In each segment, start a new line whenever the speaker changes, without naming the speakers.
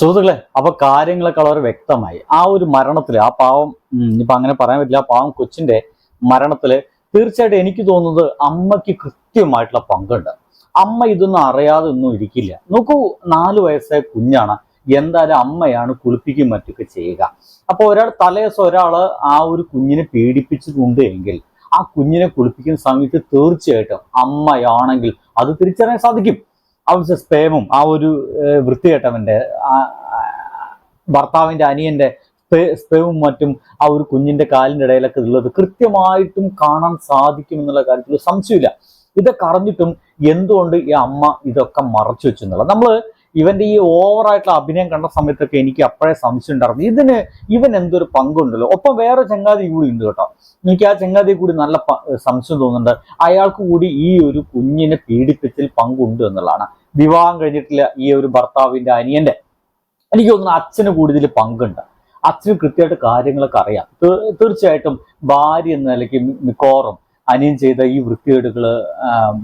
സുഹൃത്തുക്കളെ അപ്പൊ കാര്യങ്ങളൊക്കെ വളരെ വ്യക്തമായി. ആ ഒരു മരണത്തിൽ ആ പാവം ഇപ്പൊ അങ്ങനെ പറയാൻ പറ്റില്ല ആ പാവം കൊച്ചിന്റെ മരണത്തിൽ തീർച്ചയായിട്ടും എനിക്ക് തോന്നുന്നത് അമ്മയ്ക്ക് കൃത്യമായിട്ടുള്ള പങ്കുണ്ട്. അമ്മ ഇതൊന്നും അറിയാതെ ഒന്നും ഇരിക്കില്ല. നോക്കൂ നാല് വയസ്സായ കുഞ്ഞാണ് എന്തായാലും അമ്മയാണ് കുളിപ്പിക്കും മറ്റൊക്കെ ചെയ്യുക. അപ്പൊ ഒരാൾ തലേദിവസം ഒരാൾ ആ ഒരു കുഞ്ഞിനെ പീഡിപ്പിച്ചിട്ടുണ്ട് എങ്കിൽ ആ കുഞ്ഞിനെ കുളിപ്പിക്കുന്ന സമയത്ത് തീർച്ചയായിട്ടും അമ്മയാണെങ്കിൽ അത് തിരിച്ചറിയാൻ സാധിക്കും. അവരുടെ സ്പേമും ആ ഒരു ആ, ഭർത്താവിന്റെ അനിയന്റെ സ്പേ- സ്പേമും മറ്റും ആ ഒരു കുഞ്ഞിന്റെ കാലിന്റെ ഇടയിലൊക്കെ ഉള്ളത് കൃത്യമായിട്ടും കാണാൻ സാധിക്കും എന്നുള്ള കാര്യത്തിൽ സംശയമില്ല ഇതൊക്കെ അറിഞ്ഞിട്ടും എന്തുകൊണ്ട് ഈ അമ്മ ഇതൊക്കെ മറച്ചു വെച്ചു നമ്മൾ ഇവന്റെ ഈ ഓവറായിട്ടുള്ള അഭിനയം കണ്ട സമയത്തൊക്കെ എനിക്ക് അപ്പോഴേ സംശയം ഉണ്ടായിരുന്നു. ഇതിന് ഇവൻ എന്തൊരു പങ്കുണ്ടല്ലോ? ഒപ്പം വേറെ ചങ്ങാതി കൂടി ഉണ്ട് കേട്ടോ. എനിക്ക് ആ ചങ്ങാതി കൂടി നല്ല സംശയം തോന്നുന്നുണ്ട്. അയാൾക്ക് കൂടി ഈ ഒരു കുഞ്ഞിനെ പീഡിപ്പിച്ചതിൽ പങ്കുണ്ട് എന്നുള്ളതാണ്. വിവാഹം കഴിഞ്ഞിട്ടില്ല ഈ ഒരു ഭർത്താവിന്റെ അനിയന്റെ. എനിക്ക് തോന്നുന്നു അച്ഛന് കൂടുതൽ പങ്കുണ്ട്. അച്ഛന് കൃത്യമായിട്ട് കാര്യങ്ങളൊക്കെ അറിയാം. തീർച്ചയായിട്ടും ഭാര്യ എന്ന നിലയ്ക്ക് മിക്കോറും അനിയൻ ചെയ്ത ഈ വൃത്തികേടുകൾ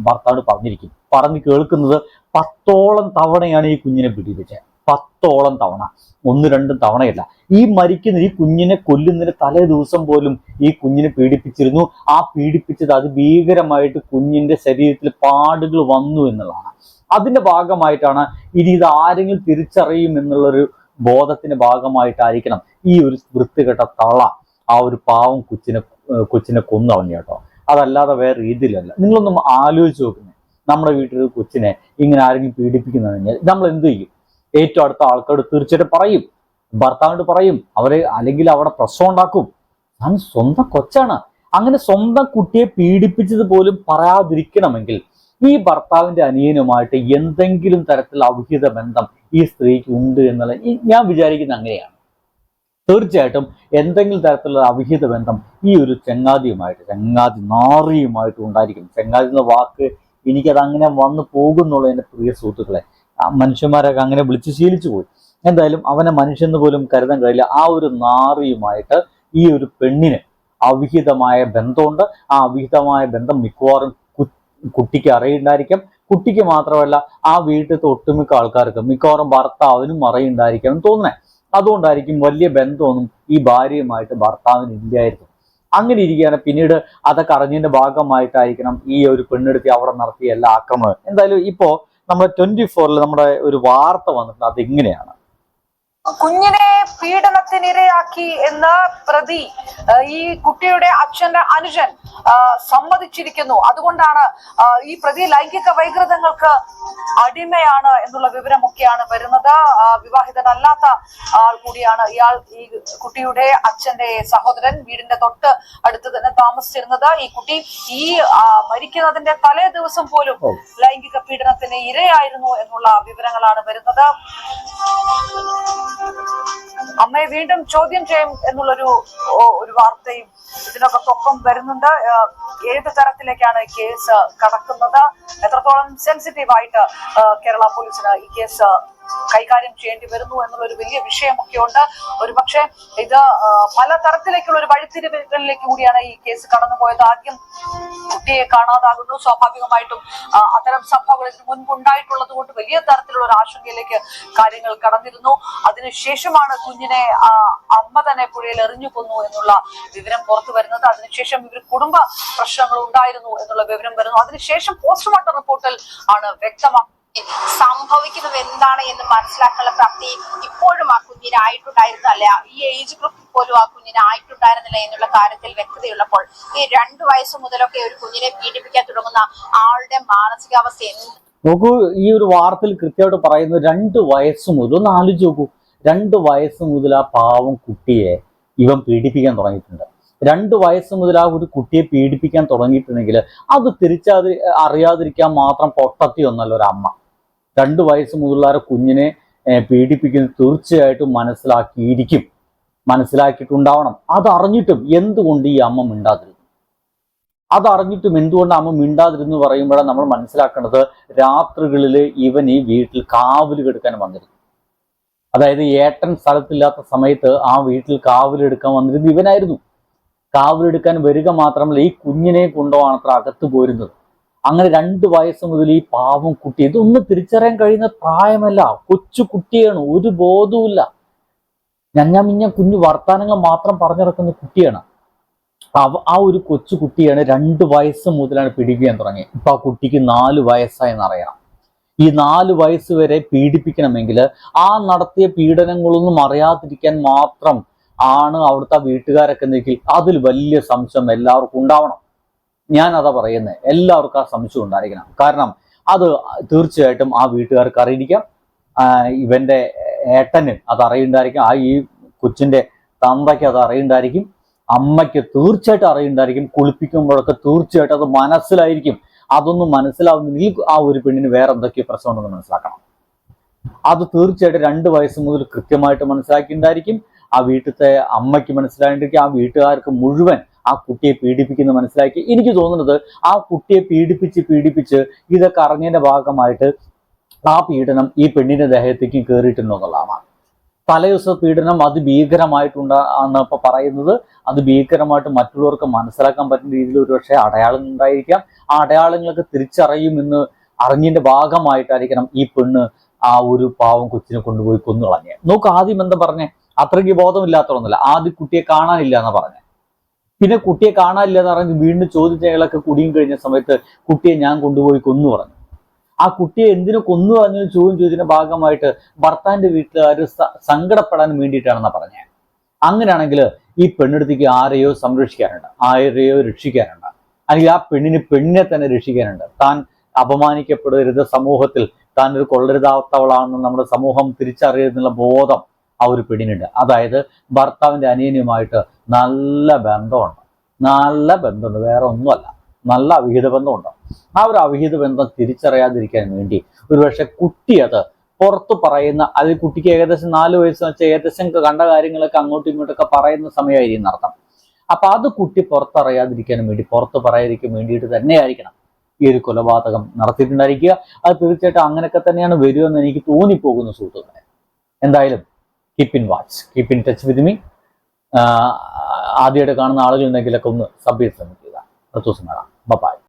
ഭർത്താവ് പറഞ്ഞിരിക്കും. പറഞ്ഞു കേൾക്കുന്നത് പത്തോളം തവണയാണ് ഈ കുഞ്ഞിനെ പീഡിപ്പിച്ചത് പത്തോളം തവണ. ഒന്ന് രണ്ടും തവണയല്ല. ഈ മരിക്കുന്ന ഈ കുഞ്ഞിനെ കൊല്ലുന്നതിന് തലേ ദിവസം പോലും ഈ കുഞ്ഞിനെ പീഡിപ്പിച്ചിരുന്നു. ആ പീഡിപ്പിച്ചത് അതിഭീകരമായിട്ട് കുഞ്ഞിന്റെ ശരീരത്തിൽ പാടുകൾ വന്നു എന്നുള്ളതാണ്. അതിന്റെ ഭാഗമായിട്ടാണ് ഇനി ഇത് ആരെങ്കിലും തിരിച്ചറിയും എന്നുള്ളൊരു ബോധത്തിന്റെ ഭാഗമായിട്ടായിരിക്കണം ഈ ഒരു വൃത്തികെട്ട തള ആ ഒരു പാവം കൊച്ചിനെ കൊച്ചിനെ കൊന്നു കളഞ്ഞു കേട്ടോ. അതല്ലാതെ വേറെ രീതിയിലല്ല. നിങ്ങളൊന്നും ആലോചിച്ച് നോക്കുന്നത് നമ്മുടെ വീട്ടിൽ ഒരു കൊച്ചിനെ ഇങ്ങനെ ആരെങ്കിലും പീഡിപ്പിക്കുന്നു കഴിഞ്ഞാൽ നമ്മൾ എന്ത് ചെയ്യും? ഏറ്റവും അടുത്ത ആൾക്കാരോട് തീർച്ചയായിട്ടും പറയും. ഭർത്താവിനോട് പറയും. അവരെ അല്ലെങ്കിൽ അവിടെ പ്രശ്നം ഉണ്ടാക്കും. ഞാൻ സ്വന്തം കൊച്ചാണ്. അങ്ങനെ സ്വന്തം കുട്ടിയെ പീഡിപ്പിച്ചത് പോലും പറയാതിരിക്കണമെങ്കിൽ ഈ ഭർത്താവിന്റെ അനിയനുമായിട്ട് എന്തെങ്കിലും തരത്തിൽ അവിഹിത ബന്ധം ഈ സ്ത്രീക്ക് ഉണ്ട് എന്നുള്ള ഞാൻ വിചാരിക്കുന്ന അങ്ങനെയാണ്. തീർച്ചയായിട്ടും എന്തെങ്കിലും തരത്തിലുള്ള അവിഹിത ബന്ധം ഈ ഒരു ചെങ്ങാതിയുമായിട്ട് ചങ്ങാതി നാറിയുമായിട്ട് ഉണ്ടായിരിക്കും. ചെങ്ങാതി എന്ന വാക്ക് എനിക്കത് അങ്ങനെ വന്നു പോകുന്നുള്ള എന്റെ പ്രിയ സുഹൃത്തുക്കളെ. മനുഷ്യന്മാരൊക്കെ അങ്ങനെ വിളിച്ച് ശീലിച്ചു പോയി. എന്തായാലും അവനെ മനുഷ്യന്ന് പോലും കരുതാൻ കഴിയില്ല. ആ ഒരു നാറിയുമായിട്ട് ഈ ഒരു പെണ്ണിന് അവിഹിതമായ ബന്ധമുണ്ട്. ആ അവിഹിതമായ ബന്ധം മിക്കവാറും കുട്ടിക്ക് അറിയുണ്ടായിരിക്കും. കുട്ടിക്ക് മാത്രമല്ല ആ വീട്ടിലത്തെ ഒട്ടുമിക്ക ആൾക്കാർക്ക് മിക്കവാറും ഭർത്താവിനും അറിയുണ്ടായിരിക്കണം എന്ന് തോന്നുന്നേ. അതുകൊണ്ടായിരിക്കും വലിയ ബന്ധമൊന്നും ഈ ഭാര്യയുമായിട്ട് ഭർത്താവിന് ഇല്ലായിരുന്നു. അങ്ങനെ ഇരിക്കുകയാണ്. പിന്നീട് അതൊക്കെ അറിഞ്ഞതിന്റെ ഭാഗമായിട്ടായിരിക്കണം ഈ ഒരു പെണ്ണെടുത്തി അവിടെ നടത്തിയ എല്ലാ ആക്രമണം എന്തായാലും ഇപ്പോ നമ്മുടെ ട്വന്റി ഫോറിൽ നമ്മുടെ ഒരു വാർത്ത വന്നിട്ടുണ്ട്. അത് ഇങ്ങനെയാണ്
കുഞ്ഞിനെ പീഡനത്തിനിരയാക്കി എന്ന് പ്രതി ഈ കുട്ടിയുടെ അച്ഛന്റെ അനുജൻ സമ്മതിച്ചിരിക്കുന്നു. അതുകൊണ്ടാണ് ഈ പ്രതി ലൈംഗിക വൈകൃതങ്ങൾക്ക് അടിമയാണ് എന്നുള്ള വിവരമൊക്കെയാണ് വരുന്നത്. വിവാഹിതനല്ലാത്ത ആൾ കൂടിയാണ് ഇയാൾ ഈ കുട്ടിയുടെ അച്ഛന്റെ സഹോദരൻ. വീടിന്റെ തൊട്ട് അടുത്ത് തന്നെ താമസിച്ചിരുന്നത് ഈ കുട്ടി. ഈ മരിക്കുന്നതിന്റെ തലേ ദിവസം പോലും ലൈംഗിക പീഡനത്തിന് ഇരയായിരുന്നു എന്നുള്ള വിവരങ്ങളാണ് വരുന്നത്. അമ്മയെ വീണ്ടും ചോദ്യം ചെയ്യും എന്നുള്ളൊരു ഒരു വാർത്തയും ഇതിനൊക്കെ തൊപ്പം വരുന്നുണ്ട് ഏത് തരത്തിലേക്കാണ് ഈ കേസ് കടക്കുന്നത്? എത്രത്തോളം സെൻസിറ്റീവ് ആയിട്ട് കേരള പോലീസിന് ഈ കേസ് കൈകാര്യം ചെയ്യേണ്ടി വരുന്നു എന്നുള്ള ഒരു വലിയ വിഷയമൊക്കെ ഉണ്ട് ഒരുപക്ഷെ ഇത് പല തരത്തിലേക്കുള്ള ഒരു വഴിത്തിരിവുകളിലേക്ക് കൂടിയാണ് ഈ കേസ് കടന്നുപോയത്. ആദ്യം കുട്ടിയെ കാണാതാകുന്നു. സ്വാഭാവികമായിട്ടും അത്തരം സംഭവങ്ങൾ ഇതിന് മുൻപ് ഉണ്ടായിട്ടുള്ളത് കൊണ്ട് വലിയ തരത്തിലുള്ള ഒരു ആശങ്കയിലേക്ക് കാര്യങ്ങൾ കടന്നിരുന്നു. അതിനുശേഷമാണ് കുഞ്ഞിനെ അമ്മ തന്നെ പുഴയിൽ എറിഞ്ഞു കൊന്നു എന്നുള്ള വിവരം പുറത്തു വരുന്നത്. അതിനുശേഷം ഇവർ കുടുംബ പ്രശ്നങ്ങൾ ഉണ്ടായിരുന്നു എന്നുള്ള വിവരം വരുന്നു. അതിനുശേഷം പോസ്റ്റ്മോർട്ടം റിപ്പോർട്ടിൽ ആണ് വ്യക്തമാക്കുന്നത്.
സംഭവിക്കുന്നത് എന്താണ് എന്ന് മനസ്സിലാക്കാനുള്ള പ്രാപ്തി ഇപ്പോഴും ആ കുഞ്ഞിന് ആയിട്ടുണ്ടായിരുന്നല്ല ഈ ഏജ് ഗ്രൂപ്പ് പോലും ആ കുഞ്ഞിന് ആയിട്ടുണ്ടായിരുന്നില്ല എന്നുള്ള കാര്യത്തിൽ വ്യക്തതയുള്ളപ്പോൾ ഈ രണ്ടു വയസ്സ് മുതലൊക്കെ ഒരു കുഞ്ഞിനെ പീഡിപ്പിക്കാൻ തുടങ്ങുന്ന ആളുടെ മാനസികാവസ്ഥ എന്ത്?
നോക്കൂ ഈ ഒരു വാർത്തയിൽ കൃത്യമായിട്ട് പറയുന്നത് രണ്ട് വയസ്സ് മുതൽ ഒന്ന് ആലോചിച്ച് നോക്കൂ. രണ്ട് വയസ്സ് മുതൽ ആ പാവം കുട്ടിയെ ഇവൻ പീഡിപ്പിക്കാൻ തുടങ്ങിയിട്ടുണ്ട്. രണ്ട് വയസ്സ് മുതൽ ആ ഒരു കുട്ടിയെ പീഡിപ്പിക്കാൻ തുടങ്ങിയിട്ടുണ്ടെങ്കിൽ അത് തിരിച്ചറി അറിയാതിരിക്കാൻ മാത്രം പൊട്ടത്തി ഒന്നല്ല അമ്മ രണ്ട് വയസ്സ് മുതലുള്ള കുഞ്ഞിനെ പീഡിപ്പിക്കുന്നത് തീർച്ചയായിട്ടും മനസ്സിലാക്കിയിരിക്കും. മനസ്സിലാക്കിയിട്ടുണ്ടാവണം. അതറിഞ്ഞിട്ടും എന്തുകൊണ്ട് ഈ അമ്മ മിണ്ടാതിരുന്നു? അതറിഞ്ഞിട്ടും എന്തുകൊണ്ട് അമ്മ മിണ്ടാതിരുന്നു പറയുമ്പോഴാണ് നമ്മൾ മനസ്സിലാക്കേണ്ടത്. രാത്രികളിൽ ഇവൻ ഈ വീട്ടിൽ കാവൽ കെടുക്കാൻ വന്നിരുന്നു. അതായത് ഏട്ടൻ സ്ഥലത്തില്ലാത്ത സമയത്ത് ആ വീട്ടിൽ കാവലെടുക്കാൻ വന്നിരുന്നത് ഇവനായിരുന്നു. കാവലെടുക്കാൻ വരിക മാത്രമല്ല ഈ കുഞ്ഞിനെ കൊണ്ടോ അത്ര അകത്ത് പോരുന്നത്. അങ്ങനെ രണ്ട് വയസ്സ് മുതൽ ഈ പാവം കുട്ടി ഇതൊന്നും തിരിച്ചറിയാൻ കഴിയുന്ന പ്രായമല്ല. കൊച്ചു കുട്ടിയാണ് ഒരു ബോധവുമില്ല. ഞഞ്ഞമിഞ്ഞ കുഞ്ഞു വർത്താനങ്ങൾ മാത്രം പറഞ്ഞിറക്കുന്ന കുട്ടിയാണ്. ആ ഒരു കൊച്ചു കുട്ടിയാണ് രണ്ട് വയസ്സ് മുതലാണ് പീഡിപ്പിക്കാൻ തുടങ്ങിയത്. ഇപ്പൊ ആ കുട്ടിക്ക് നാല് വയസ്സായെന്ന് അറിയണം. ഈ നാല് വയസ്സ് വരെ പീഡിപ്പിക്കണമെങ്കിൽ ആ നടത്തിയ പീഡനങ്ങളൊന്നും അറിയാതിരിക്കാൻ മാത്രം ആണ് അവിടുത്തെ വീട്ടുകാരൊക്കെ നിൽക്കി അതിൽ വലിയ സംശയം എല്ലാവർക്കും ഉണ്ടാവണം. ഞാൻ അതാ പറയുന്നത് എല്ലാവർക്കും ആ സംശയം ഉണ്ടായിരിക്കണം. കാരണം അത് തീർച്ചയായിട്ടും ആ വീട്ടുകാർക്ക് അറിയിരിക്കാം ഇവന്റെ ഏട്ടന് അത് അറിയുണ്ടായിരിക്കും ആ ഈ കൊച്ചിന്റെ തന്തയ്ക്ക് അത് അറിയുണ്ടായിരിക്കും അമ്മയ്ക്ക് തീർച്ചയായിട്ടും അറിയുണ്ടായിരിക്കും കുളിപ്പിക്കുമ്പോഴൊക്കെ തീർച്ചയായിട്ടും അത് മനസ്സിലായിരിക്കും. അതൊന്നും മനസ്സിലാവുന്നില്ലെങ്കിൽ ആ ഒരു പെണ്ണിന് വേറെ എന്തൊക്കെയോ പ്രശ്നമുണ്ടെന്ന് മനസ്സിലാക്കണം. അത് തീർച്ചയായിട്ടും രണ്ട് വയസ്സ് മുതൽ കൃത്യമായിട്ട് മനസ്സിലാക്കിയിട്ടുണ്ടായിരിക്കും. ആ വീട്ടിലത്തെ അമ്മയ്ക്ക് മനസ്സിലായിട്ടിരിക്കും. ആ വീട്ടുകാർക്ക് മുഴുവൻ ആ കുട്ടിയെ പീഡിപ്പിക്കുന്ന മനസ്സിലാക്കി. എനിക്ക് തോന്നുന്നത് ആ കുട്ടിയെ പീഡിപ്പിച്ച് പീഡിപ്പിച്ച് ഇതൊക്കെ അറിഞ്ഞതിന്റെ ഭാഗമായിട്ട് ആ പീഡനം ഈ പെണ്ണിന്റെ ദേഹത്തേക്ക് കയറിയിട്ടുണ്ടോ എന്നുള്ളതാണ്. തലേദിവസ പീഡനം അതിഭീകരമായിട്ടുണ്ടാന്ന് ഇപ്പൊ പറയുന്നത്. അത് ഭീകരമായിട്ട് മറ്റുള്ളവർക്ക് മനസ്സിലാക്കാൻ പറ്റുന്ന രീതിയിൽ ഒരുപക്ഷെ അടയാളങ്ങൾ ഉണ്ടായിരിക്കാം. ആ അടയാളങ്ങളൊക്കെ തിരിച്ചറിയുമെന്ന് അറിഞ്ഞതിന്റെ ഭാഗമായിട്ടായിരിക്കണം ഈ പെണ്ണ് ആ ഒരു പാവം കൊച്ചിനെ കൊണ്ടുപോയി കൊന്നു കളഞ്ഞേ നോക്ക് ആദ്യം എന്താ പറഞ്ഞേ? അത്രയ്ക്ക് ബോധമില്ലാത്തതൊന്നുമില്ല ആദ്യം കുട്ടിയെ കാണാനില്ല എന്ന് പറഞ്ഞേ. പിന്നെ കുട്ടിയെ കാണാനില്ല എന്ന് പറഞ്ഞ് വീണ്ടും ചോദിച്ചയാളൊക്കെ കുടിയും കഴിഞ്ഞ സമയത്ത് കുട്ടിയെ ഞാൻ കൊണ്ടുപോയി കൊന്നു പറഞ്ഞു. ആ കുട്ടിയെ എന്തിനു കൊന്നു പറഞ്ഞു ചോദ്യം ചോദിച്ചതിന്റെ ഭാഗമായിട്ട് ഭർത്താവിന്റെ വീട്ടുകാർ സങ്കടപ്പെടാൻ വേണ്ടിയിട്ടാണെന്നാ പറഞ്ഞത് അങ്ങനെയാണെങ്കിൽ ഈ പെണ്ണെടുത്തേക്ക് ആരെയോ സംരക്ഷിക്കാനുണ്ട് ആരെയോ രക്ഷിക്കാനുണ്ട്. അല്ലെങ്കിൽ ആ പെണ്ണിന് പെണ്ണിനെ തന്നെ രക്ഷിക്കാനുണ്ട്. താൻ അപമാനിക്കപ്പെടരുത് സമൂഹത്തിൽ താൻ ഒരു കൊള്ളരുതാത്തവളാണെന്ന് നമ്മുടെ സമൂഹം തിരിച്ചറിയരുതെന്നുള്ള ബോധം ആ ഒരു പെണ്ണിനുണ്ട് അതായത് ഭർത്താവിന്റെ അനിയനുമായിട്ട് നല്ല ബന്ധമുണ്ട്. നല്ല ബന്ധമുണ്ട്. വേറെ ഒന്നുമല്ല. നല്ല അവിഹിത ബന്ധമുണ്ട്. ആ ഒരു അവിഹിത ബന്ധം തിരിച്ചറിയാതിരിക്കാൻ വേണ്ടി ഒരുപക്ഷെ കുട്ടി അത് പുറത്ത് പറയുന്ന അത് കുട്ടിക്ക് ഏകദേശം നാല് വയസ്സ് വെച്ചാൽ ഏകദേശം കണ്ട കാര്യങ്ങളൊക്കെ അങ്ങോട്ടും ഇങ്ങോട്ടൊക്കെ പറയുന്ന സമയമായിരിക്കും അർത്ഥം അപ്പൊ അത് കുട്ടി പുറത്തറിയാതിരിക്കാൻ വേണ്ടി പുറത്ത് പറയാതിരിക്കാൻ വേണ്ടിയിട്ട് തന്നെയായിരിക്കണം ഈ ഒരു കൊലപാതകം നടത്തിയിട്ടുണ്ടായിരിക്കുക. അത് തീർച്ചയായിട്ടും അങ്ങനെയൊക്കെ തന്നെയാണ് വരുമെന്ന് എനിക്ക് തോന്നിപ്പോകുന്നു സുഹൃത്തുക്കളെ. എന്തായാലും keep in watch keep in touch with me ആദ്യമായിട്ട് കാണുന്ന ആളുകളുണ്ടെങ്കിലൊക്കെ ഒന്ന് സബ് ചെയ്ത് ശ്രമിക്കുക. അടുത്ത ദിവസം കാണാം. ബൈ